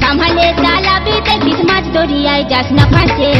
সামালে চালাবি দেখিস মাছ দরিয়ায় যাস না ফাঁসে।